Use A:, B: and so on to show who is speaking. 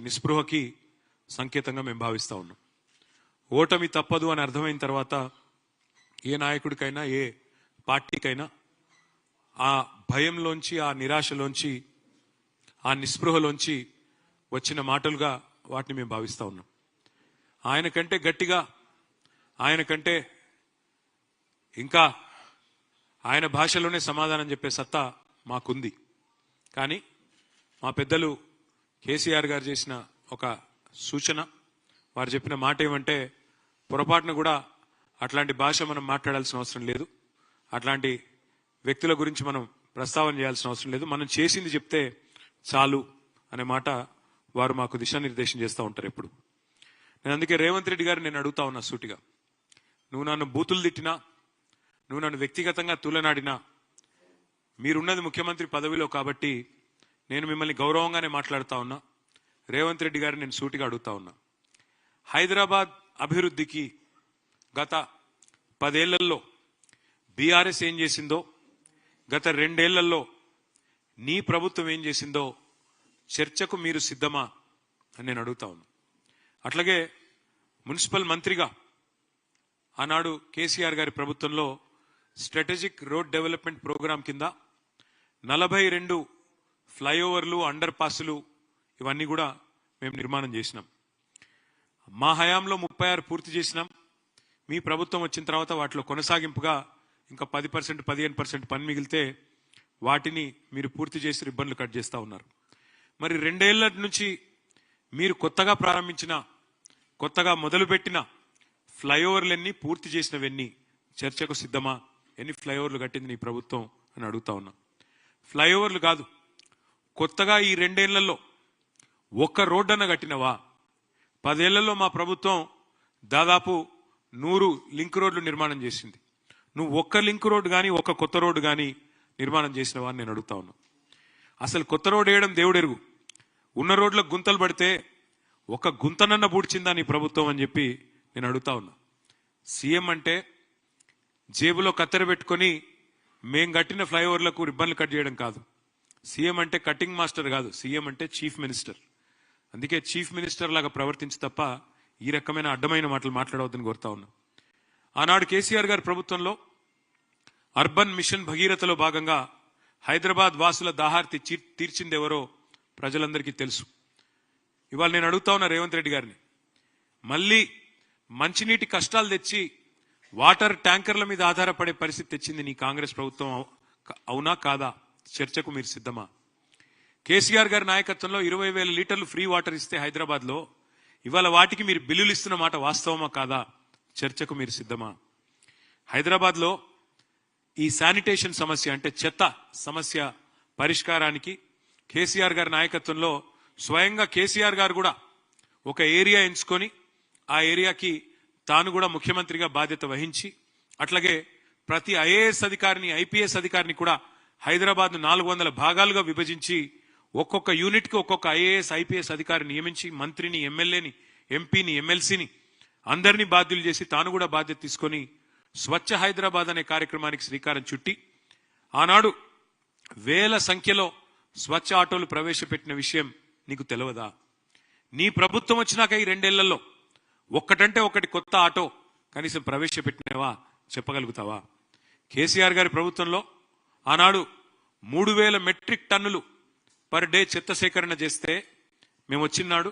A: నిస్పృహకి సంకేతంగా మేము భావిస్తా ఉన్నాం. ఓటమి తప్పదు అని అర్థమైన తర్వాత ఏ నాయకుడికైనా ఏ పార్టీకైనా ఆ భయంలోంచి ఆ నిరాశలోంచి ఆ నిస్పృహలోంచి వచ్చిన మాటలుగా వాటిని మేము భావిస్తా ఉన్నాం. ఆయన కంటే గట్టిగా ఆయన కంటే ఇంకా ఆయన భాషలోనే సమాధానం చెప్పే సత్తా మాకుంది. కానీ మా పెద్దలు కేసీఆర్ గారు చేసిన ఒక సూచన వారు చెప్పిన మాట ఏమంటే పొరపాటున కూడా అట్లాంటి భాష మనం మాట్లాడాల్సిన అవసరం లేదు. అట్లాంటి వ్యక్తుల గురించి మనం ప్రస్తావన చేయాల్సిన అవసరం లేదు. మనం చేసింది చెప్తే చాలు అనే మాట వారు మాకు దిశానిర్దేశం చేస్తూ ఉంటారు ఎప్పుడు. నేను అందుకే రేవంత్ రెడ్డి గారు నేను అడుగుతా ఉన్నా సూటిగా. నువ్వు నన్ను బూతులు తిట్టినా నువ్వు నన్ను వ్యక్తిగతంగా తూలనాడినా మీరున్నది ముఖ్యమంత్రి పదవిలో కాబట్టి నేను మిమ్మల్ని గౌరవంగానే మాట్లాడుతా ఉన్నా. రేవంత్ రెడ్డి గారిని నేను సూటిగా అడుగుతా ఉన్నా. హైదరాబాద్ అభివృద్ధికి గత పదేళ్ళలో బీఆర్ఎస్ ఏం చేసిందో గత రెండేళ్ళలో నీ ప్రభుత్వం ఏం చేసిందో చర్చకు మీరు సిద్ధమా అని నేను అడుగుతా ఉన్నా. అట్లాగే మున్సిపల్ మంత్రిగా ఆనాడు కేసీఆర్ గారి ప్రభుత్వంలో స్ట్రాటజిక్ రోడ్ డెవలప్మెంట్ ప్రోగ్రాం కింద నలభై రెండు ఫ్లైఓవర్లు అండర్ పాసులు ఇవన్నీ కూడా మేము నిర్మాణం చేసినాం. మా హయాంలో ముప్పై ఆరు పూర్తి చేసినాం. మీ ప్రభుత్వం వచ్చిన తర్వాత వాటిలో కొనసాగింపుగా ఇంకా పది పర్సెంట్ పదిహేను పర్సెంట్ పని మిగిలితే వాటిని మీరు పూర్తి చేసి రిబ్బన్లు కట్ చేస్తా ఉన్నారు. మరి రెండేళ్ళ నుంచి మీరు కొత్తగా ప్రారంభించిన కొత్తగా మొదలుపెట్టిన ఫ్లైఓవర్లన్నీ పూర్తి చేసినవన్నీ చర్చకు సిద్ధమా? ఎన్ని ఫ్లైఓవర్లు కట్టింది నీ ప్రభుత్వం అని అడుగుతా ఉన్నా. ఫ్లైఓవర్లు కాదు కొత్తగా ఈ రెండేళ్ళలో ఒక్క రోడ్డన కట్టినవా? పదేళ్ళలో మా ప్రభుత్వం దాదాపు నూరు లింక్ రోడ్లు నిర్మాణం చేసింది. నువ్వు ఒక్క లింక్ రోడ్డు కానీ ఒక్క కొత్త రోడ్డు కానీ నిర్మాణం చేసినవా అని నేను అడుగుతా ఉన్నా. అసలు కొత్త రోడ్డు వేయడం దేవుడెరుగు. ఉన్న రోడ్లకు గుంతలు పడితే ఒక గుంతనన్న పూడ్చిందా నీ ప్రభుత్వం అని చెప్పి నేను అడుగుతా ఉన్నా. సీఎం అంటే జేబులో కత్తెర పెట్టుకొని మేం కట్టిన ఫ్లైఓవర్లకు రిబ్బన్లు కట్ చేయడం కాదు. సీఎం అంటే కటింగ్ మాస్టర్ కాదు సీఎం అంటే చీఫ్ మినిస్టర్. అందుకే చీఫ్ మినిస్టర్ లాగా ప్రవర్తించి తప్ప ఈ రకమైన అడ్డమైన మాటలు మాట్లాడవద్దని కోరుతా ఉన్నా. ఆనాడు కేసీఆర్ గారి ప్రభుత్వంలో అర్బన్ మిషన్ భగీరథలో భాగంగా హైదరాబాద్ వాసుల దాహార్తి చీ- తీర్చిందెవరో ప్రజలందరికీ తెలుసు. ఇవాళ నేను అడుగుతా ఉన్నా రేవంత్ రెడ్డి గారిని. మళ్ళీ మంచినీటి కష్టాలు తెచ్చి వాటర్ ట్యాంకర్ల మీద ఆధారపడే పరిస్థితి తెచ్చింది నీ కాంగ్రెస్ ప్రభుత్వం అవు- అవునా కాదా? చర్చకు మీరు సిద్ధమా? కేసీఆర్ గారి నాయకత్వంలో ఇరవై వేల లీటర్లు ఫ్రీ వాటర్ ఇస్తే హైదరాబాద్లో ఇవాళ వాటికి మీరు బిల్లులు ఇస్తున్న మాట వాస్తవమా కాదా? చర్చకు మీరు సిద్ధమా? హైదరాబాద్లో ఈ శానిటేషన్ సమస్య అంటే చెత్త సమస్య పరిష్కారానికి కేసీఆర్ గారి నాయకత్వంలో స్వయంగా కేసీఆర్ గారు కూడా ఒక ఏరియా ఎంచుకొని ఆ ఏరియాకి తాను కూడా ముఖ్యమంత్రిగా బాధ్యత వహించి అట్లాగే ప్రతి ఐఏఎస్ అధికారిని ఐపీఎస్ అధికారిని కూడా హైదరాబాద్ నాలుగు వందల భాగాలుగా విభజించి ఒక్కొక్క యూనిట్కి ఒక్కొక్క ఐఏఎస్ ఐపీఎస్ అధికారిని నియమించి మంత్రిని ఎమ్మెల్యేని ఎంపీని ఎమ్మెల్సీని అందరినీ బాధ్యులు చేసి తాను కూడా బాధ్యత తీసుకొని స్వచ్ఛ హైదరాబాద్ అనే కార్యక్రమానికి శ్రీకారం చుట్టి ఆనాడు వేల సంఖ్యలో స్వచ్ఛ ఆటోలు ప్రవేశపెట్టిన విషయం నీకు తెలియదా నీ ప్రభుత్వం వచ్చినాక ఈ రెండేళ్ళలో ఒక్కటంటే ఒకటి కొత్త ఆటో కనీసం ప్రవేశపెట్టినవా? చెప్పగలుగుతావా? కేసీఆర్ గారి ప్రభుత్వంలో ఆనాడు మూడు వేల మెట్రిక్ టన్నులు పర్ డే చెత్త సేకరణ చేస్తే మేము వచ్చినాడు